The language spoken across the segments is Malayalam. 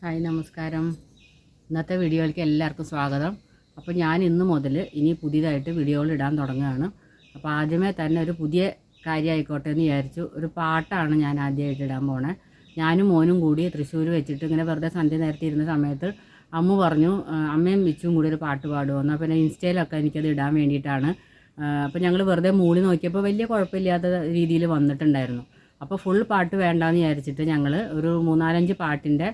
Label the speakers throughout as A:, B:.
A: ഹായ് നമസ്കാരം. ഇന്നത്തെ വീഡിയോയിലേക്ക് എല്ലാവർക്കും സ്വാഗതം. അപ്പോൾ ഞാൻ ഇന്ന് മുതൽ ഇനി പുതിയതായിട്ട് വീഡിയോകൾ ഇടാൻ തുടങ്ങുകയാണ്. അപ്പോൾ ആദ്യമേ തന്നെ ഒരു പുതിയ കാര്യമായിക്കോട്ടെ എന്ന് വിചാരിച്ചു. ഒരു പാട്ടാണ് ഞാൻ ആദ്യമായിട്ട് ഇടാൻ പോണേ. ഞാനും മോനും കൂടി തൃശ്ശൂർ വെച്ചിട്ട് ഇങ്ങനെ വെറുതെ സന്ധ്യ നേരത്തെ ഇരുന്ന സമയത്ത് അമ്മ പറഞ്ഞു അമ്മയും വിച്ചും കൂടി ഒരു പാട്ട് പാടുമോ എന്നാൽ പിന്നെ ഇൻസ്റ്റയിലൊക്കെ എനിക്കത് ഇടാൻ വേണ്ടിയിട്ടാണ്. അപ്പോൾ ഞങ്ങൾ വെറുതെ മൂളി നോക്കിയപ്പോൾ വലിയ കുഴപ്പമില്ലാത്ത രീതിയിൽ വന്നിട്ടുണ്ടായിരുന്നു. അപ്പോൾ ഫുൾ പാട്ട് വേണ്ടാന്ന് വിചാരിച്ചിട്ട് ഞങ്ങൾ ഒരു മൂന്നാലഞ്ച് പാട്ടിന്റെ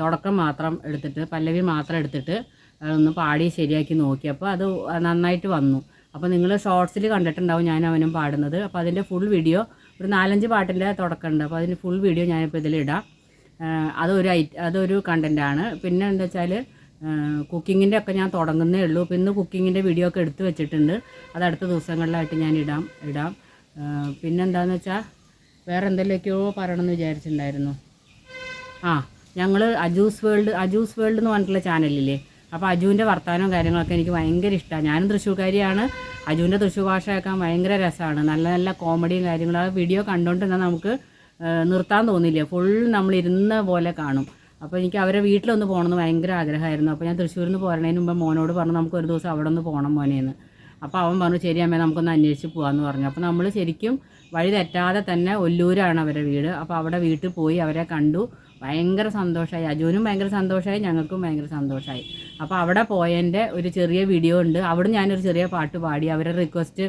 A: തുടക്കം മാത്രം എടുത്തിട്ട് പല്ലവി മാത്രം എടുത്തിട്ട് ഒന്ന് പാടി ശരിയാക്കി നോക്കി. അപ്പോൾ അത് നന്നായിട്ട് വന്നു. അപ്പോൾ നിങ്ങൾ ഷോർട്സിൽ കണ്ടിട്ടുണ്ടാവും ഞാൻ അവനും പാടുന്നത്. അപ്പോൾ അതിന്റെ ഫുൾ വീഡിയോ ഒരു നാലഞ്ച് പാട്ടിന്റെ തുടക്കമുണ്ട്. അപ്പോൾ അതിന്റെ ഫുൾ വീഡിയോ ഞാനിപ്പോൾ ഇതിലിടാം അതൊരു ഐ അതൊരു കണ്ടന്റാണ് പിന്നെ എന്താ വെച്ചാൽ കുക്കിങ്ങിന്റെ ഒക്കെ ഞാൻ തുടങ്ങുന്നേ ഉള്ളൂ. പിന്നെ കുക്കിങ്ങിന്റെ വീഡിയോ ഒക്കെ എടുത്തു വെച്ചിട്ടുണ്ട്. അത് അടുത്ത ദിവസങ്ങളിലായിട്ട് ഞാൻ ഇടാം ഇടാം. പിന്നെന്താണെന്ന് വെച്ചാൽ വേറെ എന്തെല്ലാമൊക്കെയോ പറയണമെന്ന് വിചാരിച്ചിട്ടുണ്ടായിരുന്നു. ആ ഞങ്ങൾ അജൂസ് വേൾഡ് അജൂസ് വേൾഡ് എന്ന് പറഞ്ഞിട്ടുള്ള ചാനലില്ലേ? അപ്പോൾ അജുവിന്റെ വർത്തമാനവും കാര്യങ്ങളൊക്കെ എനിക്ക് ഭയങ്കര ഇഷ്ടമാണ് ഞാനും തൃശ്ശൂർക്കാരിയാണ്. അജുവിന്റെ തൃശ്ശൂർ ഭാഷ കേൾക്കാൻ ഭയങ്കര രസമാണ് നല്ല നല്ല കോമഡിയും കാര്യങ്ങളും. ആ വീഡിയോ കണ്ടുകൊണ്ടിരുന്നാൽ നമുക്ക് ആ, നിർത്താൻ തോന്നില്ല? ഫുൾ നമ്മൾ ഇരുന്ന പോലെ കാണും. അപ്പോൾ എനിക്ക് അവരെ വീട്ടിലൊന്ന് പോകണമെന്ന് ഭയങ്കര ആഗ്രഹമായിരുന്നു. അപ്പോൾ ഞാൻ തൃശ്ശൂരിൽ നിന്ന് പോരണതിന് മുമ്പ് മോനോട് പറഞ്ഞു നമുക്ക് ഒരു ദിവസം അവിടെ ഒന്ന് പോകണം മോനേന്ന്. അപ്പോൾ അവൻ പറഞ്ഞു ശരി അമ്മേ നമുക്കൊന്ന് അന്വേഷിച്ച് പോകാമെന്ന് പറഞ്ഞു. അപ്പോൾ നമ്മൾ ശരിക്കും വഴി തെറ്റാതെ തന്നെ ഒല്ലൂരാണ് അവരുടെ വീട്. അപ്പോൾ അവിടെ വീട്ടിൽ പോയി അവരെ കണ്ടു. ഭയങ്കര സന്തോഷമായി അജുവിനും ഭയങ്കര സന്തോഷമായി ഞങ്ങൾക്കും ഭയങ്കര സന്തോഷമായി അപ്പോൾ അവിടെ പോയതിന്റെ ഒരു ചെറിയ വീഡിയോ ഉണ്ട്. അവിടെ ഞാനൊരു ചെറിയ പാട്ട് പാടി. അവരുടെ റിക്വസ്റ്റ്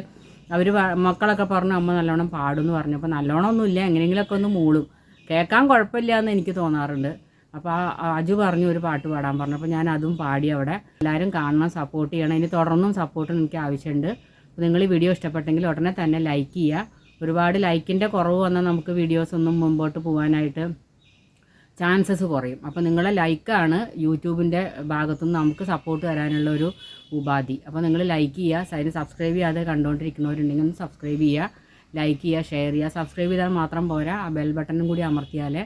A: അവർ മക്കളൊക്കെ പറഞ്ഞു അമ്മ നല്ലോണം പാടും എന്ന് പറഞ്ഞു. അപ്പോൾ നല്ലോണം ഒന്നുമില്ല എങ്ങനെയെങ്കിലുമൊക്കെ ഒന്ന് മൂളും. കേൾക്കാൻ കുഴപ്പമില്ല എന്ന് എനിക്ക് തോന്നാറുണ്ട്. അപ്പോൾ അജു പറഞ്ഞു ഒരു പാട്ട് പാടാൻ പറഞ്ഞു. അപ്പോൾ ഞാൻ അതും പാടി അവിടെ. എല്ലാവരും കാണണം സപ്പോർട്ട് ചെയ്യണം. ഇനി തുടർന്നും സപ്പോർട്ടിന് എനിക്ക് ആവശ്യമുണ്ട്. അപ്പോൾ നിങ്ങൾ ഈ വീഡിയോ ഇഷ്ടപ്പെട്ടെങ്കിൽ ഉടനെ തന്നെ ലൈക്ക് ചെയ്യുക. ഒരുപാട് ലൈക്കിന്റെ കുറവ് വന്നാൽ നമുക്ക് വീഡിയോസ് ഒന്നും മുമ്പോട്ട് പോകാനായിട്ട് ചാൻസസ് കുറയും. അപ്പോൾ നിങ്ങളെ ലൈക്കാണ് യൂട്യൂബിന്റെ ഭാഗത്തുനിന്ന് നമുക്ക് സപ്പോർട്ട് തരാനുള്ള ഒരു ഉപാധി. അപ്പോൾ നിങ്ങൾ ലൈക്ക് ചെയ്യുക. അതിന് സബ്സ്ക്രൈബ് ചെയ്യാതെ കണ്ടുകൊണ്ടിരിക്കുന്നവരുണ്ടെങ്കിൽ ഒന്ന് സബ്സ്ക്രൈബ് ചെയ്യുക. ലൈക്ക് ചെയ്യുക ഷെയർ ചെയ്യുക. സബ്സ്ക്രൈബ് ചെയ്താൽ മാത്രം പോരാ. ആ ബെൽ ബട്ടണും കൂടി അമർത്തിയാലേ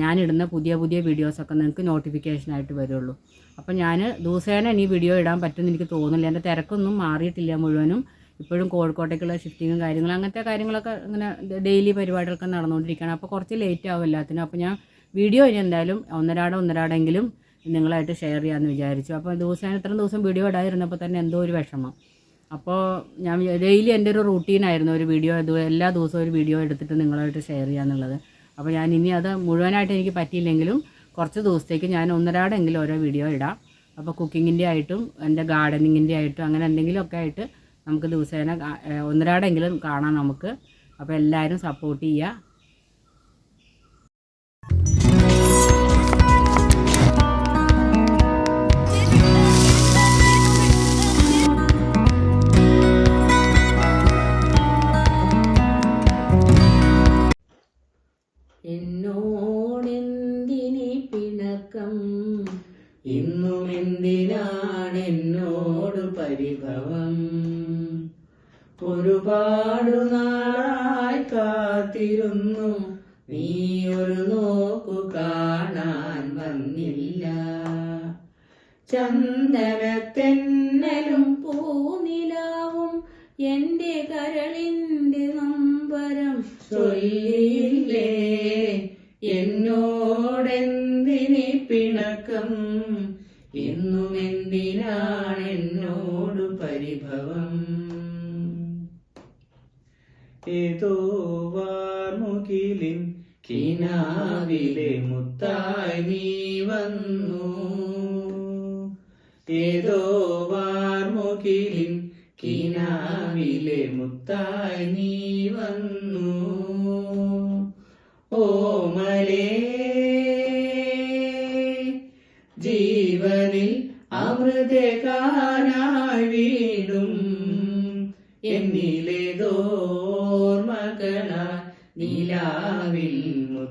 A: ഞാനിടുന്ന പുതിയ പുതിയ വീഡിയോസൊക്കെ നിങ്ങൾക്ക് നോട്ടിഫിക്കേഷനായിട്ട് വരുള്ളൂ. അപ്പോൾ ഞാൻ ദിവസേന ഇനി വീഡിയോ ഇടാൻ പറ്റുമെന്ന് എനിക്ക് തോന്നുന്നില്ല. എന്റെ തിരക്കൊന്നും മാറിയിട്ടില്ല മുഴുവനും. ഇപ്പോഴും കോഴിക്കോട്ടേക്കുള്ള ഷിഫ്റ്റിങ്ങും കാര്യങ്ങളും അങ്ങനത്തെ കാര്യങ്ങളൊക്കെ ഇങ്ങനെ ഡെയിലി പരിപാടികളൊക്കെ നടന്നുകൊണ്ടിരിക്കുകയാണ്. അപ്പോൾ കുറച്ച് ലേറ്റ് ആവും എല്ലാത്തിനും. അപ്പോൾ ഞാൻ വീഡിയോ ഇനി എന്തായാലും ഒന്നരാടോ ഒന്നരാടെങ്കിലും നിങ്ങളായിട്ട് ഷെയർ ചെയ്യാമെന്ന് വിചാരിച്ചു. അപ്പോൾ ദിവസം ഇത്രയും ദിവസം വീഡിയോ ഇടാതിരുന്നപ്പോൾ തന്നെ എന്തോ ഒരു വിഷമം. അപ്പോൾ ഞാൻ ഡെയിലി എന്റെ ഒരു റൂട്ടീനായിരുന്നു ഒരു വീഡിയോ എല്ലാ ദിവസവും ഒരു വീഡിയോ എടുത്തിട്ട് നിങ്ങളായിട്ട് ഷെയർ ചെയ്യാന്നുള്ളത്. അപ്പോൾ ഞാൻ ഇനി അത് മുഴുവനായിട്ട് എനിക്ക് പറ്റിയില്ലെങ്കിലും കുറച്ച് ദിവസത്തേക്ക് ഞാൻ ഒന്നരാടെങ്കിലും ഓരോ വീഡിയോ ഇടാം. അപ്പോൾ കുക്കിങ്ങിന്റെ ആയിട്ടും എന്റെ ഗാർഡനിങ്ങിന്റെ ആയിട്ടും അങ്ങനെ എന്തെങ്കിലുമൊക്കെ ആയിട്ട് നമുക്ക് ദിവസേന ഒന്നരാടെങ്കിലും കാണാം നമുക്ക്. അപ്പോൾ എല്ലാവരും സപ്പോർട്ട് ചെയ്യുക. പരിഭവം ഒരുപാടു നാളായി കാത്തിരുന്നു. നീ ഒരു നോക്കു കാണാൻ വന്നില്ല. ചന്ദനത്തെന്നലും പൂനിലാവും എന്റെ കരളിന്റെ നമ്പരം ചൊല്ലിയില്ലേ? എന്നോടെന്തിനി പിണക്കം? എന്നും എന്തിനാണ് എന്നോട് പരിഭവം?
B: ഏതോ വാർമുകിലിൻ കിനാവിലെ മുത്തായി നീ വന്നു. ഏതോ വാർമുകിലിൻ കിനാവിലെ മുത്തായി നീ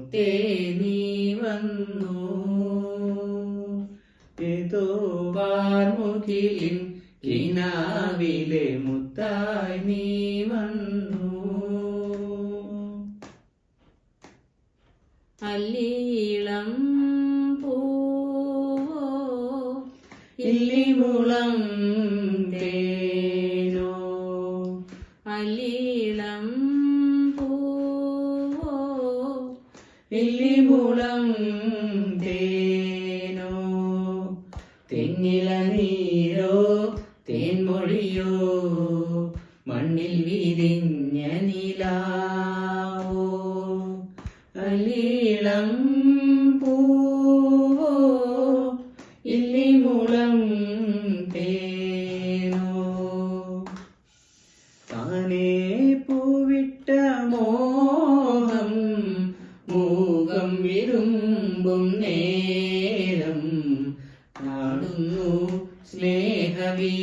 B: മുത്തേ ഏതോ കിനാവിലെ മുത്തായി നീ വന്നു.
A: അല്ലീളം പൂവോ
B: ഇല്ലിമുളം തെങ്ങില നീരോ തേൻമൊഴിയോ മണ്ണിൽ വിരിഞ്ഞ നിലാവോ. അലീളം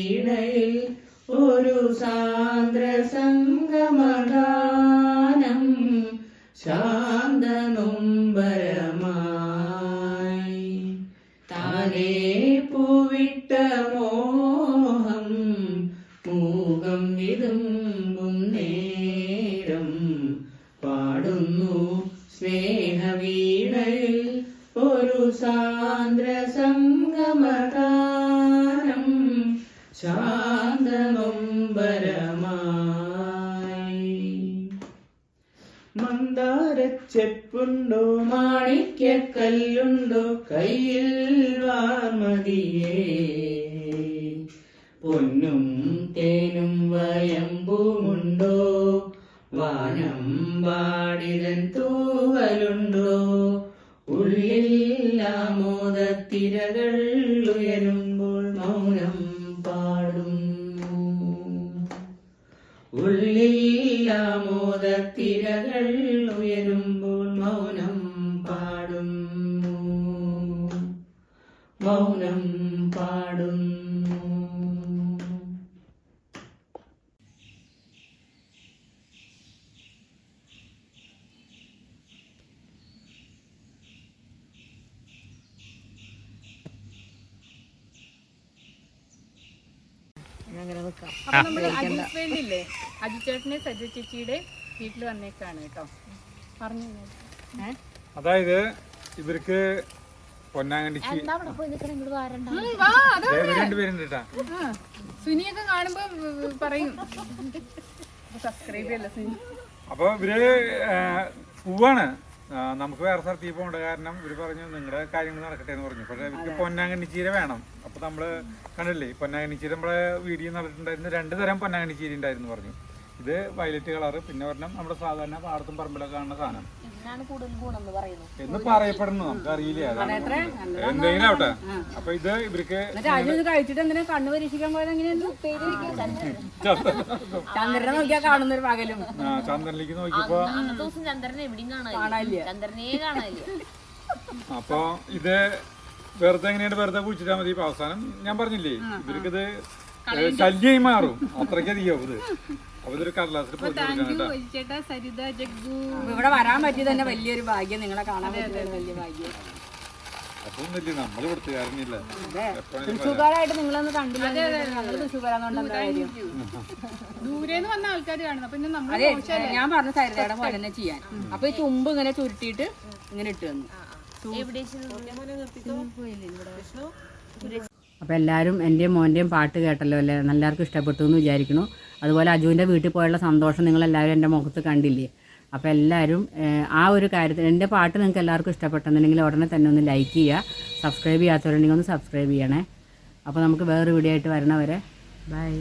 B: സ്നേഹവീണയിൽ ഒരു സാന്ദ്ര സംഗമഗാനം ശാന്ത നൊമ്പരമായി താനേ പൂവിട്ട മോഹം മൂകം വിതുമ്പും നേരം പാടുന്നു സ്നേഹവീണയിൽ ഒരു സാന്ദ്ര സംഗമഗാനം മന്ദാരച്ചെപ്പുണ്ടോ? മാണിക്യക്കല്ലുണ്ടോ? കയ്യിൽ വാർമതിയേ. പൊന്നും തേനും വയമ്പുമുണ്ടോ? വാനം വാടിതൻ തൂവലുണ്ടോ? ഉള്ളിൽ ആമോദത്തിരകൾ ആമോദത്തിരകൾ ഉയരുമ്പോൾ മൗനം പാടുന്നു. മൗനം പാടുന്നു.
C: അപ്പൊ നമ്മൾ അജീസ് വേണ്ടില്ലേ അജു ചേട്ടനെ സജ്ജ ചേച്ചിയുടെ വീട്ടിൽ വന്നേക്കാണ് കേട്ടോ. പറഞ്ഞു
D: അതായത് ഇവർക്ക് പൊന്നാങ്കണ്ടിക്ക് രണ്ടുപേരുണ്ട്
C: സുനിയൊക്കെ കാണുമ്പോ പറയും. സബ്സ്ക്രൈബ് ചെയ്യല്ലോ സുനി?
D: അപ്പൊ ഇവർ പോവാണ്. നമുക്ക് വേറെ സ്ഥലത്തേക്ക് പോകേണ്ട കാരണം ഇവർ പറഞ്ഞു നിങ്ങളുടെ കാര്യങ്ങൾ നടക്കട്ടെ എന്ന് പറഞ്ഞു. പക്ഷെ ഇവർക്ക് പൊന്നാങ്കണ്ണിച്ചീര വേണം. അപ്പൊ നമ്മൾ കണ്ടില്ലേ പൊന്നാങ്കണ്ണിച്ചീര നമ്മളെ വീഡിയോ നടത്തിണ്ടായിരുന്നു രണ്ട് തരം പൊന്നാങ്കണ്ണിച്ചീര ഉണ്ടായിരുന്നു പറഞ്ഞു. ഇത് വയലറ്റ് കളറ് പിന്നെ പറഞ്ഞാൽ നമ്മുടെ സാധാരണ പാടത്തും പറമ്പിലൊക്കെ കാണുന്ന സാധനം. എന്ന് പറയപ്പെടുന്നു നമുക്ക് അറിയില്ല എന്തെങ്കിലും ആവട്ടെ. അപ്പൊ ഇത് ഇവർക്ക്
A: കഴിച്ചിട്ട് എന്തിനാ കണ്ണു പരീക്ഷിക്കാൻ പോയത് എങ്ങനെയായിരുന്നു ചന്ദ്രനെ നോക്കിയാ കാണുന്ന ഒരു പകലും.
D: ആ ചന്ദ്രനിലേക്ക് നോക്കിയപ്പോ
E: ചന്ദ്രനെ എവിടെയും കാണാനില്ല.
A: കാണാനില്ല.
E: ചന്ദ്രനെ കാണാനില്ല.
D: അപ്പൊ ഇത് വെറുതെ എങ്ങനെയാണ് വെറുതെ കുഴിച്ചിട്ടാ മതി. ഇപ്പൊ അവസാനം ഞാൻ പറഞ്ഞില്ലേ ഇവർക്കിത് ശല്യമായി മാറും. അത്രയ്ക്കധികം ഇത്.
A: ഇവിടെ വരാൻ പറ്റിയത് തന്നെ വലിയൊരു ഭാഗ്യം. നിങ്ങളെ കാണാൻ പറ്റിയത് വലിയ ഭാഗ്യം. തൃശ്ശൂർക്കാരായിട്ട് നിങ്ങളൊന്ന് കണ്ടില്ല അതെ ഞാൻ പറഞ്ഞ സരിതയുടെ പോലെ തന്നെ ചെയ്യാൻ. അപ്പൊ ഈ തുമ്പ് ഇങ്ങനെ ചുരുട്ടിയിട്ട് ഇങ്ങനെ ഇട്ട് തന്നു.
E: അപ്പൊ
A: അപ്പോൾ എല്ലാവരും എന്റെയും മോന്റെയും പാട്ട് കേട്ടല്ലോ അല്ലേ? എല്ലാവർക്കും ഇഷ്ടപ്പെട്ടു എന്ന് വിചാരിക്കുന്നു. അതുപോലെ അജുവിന്റെ വീട്ടിൽ പോയുള്ള സന്തോഷം നിങ്ങളെല്ലാവരും എന്റെ മുഖത്ത് കണ്ടില്ലേ? അപ്പോൾ എല്ലാവരും ആ ഒരു കാര്യത്തിൽ എന്റെ പാട്ട് നിങ്ങൾക്ക് എല്ലാവർക്കും ഇഷ്ടപ്പെട്ടെന്നുണ്ടെങ്കിൽ ഉടനെ തന്നെ ഒന്ന് ലൈക്ക് ചെയ്യുക. സബ്സ്ക്രൈബ് ചെയ്യാത്തവരുണ്ടെങ്കിൽ ഒന്ന് സബ്സ്ക്രൈബ് ചെയ്യണേ. അപ്പോൾ നമുക്ക് വേറൊരു വീഡിയോ ആയിട്ട് വരണവരെ ബൈ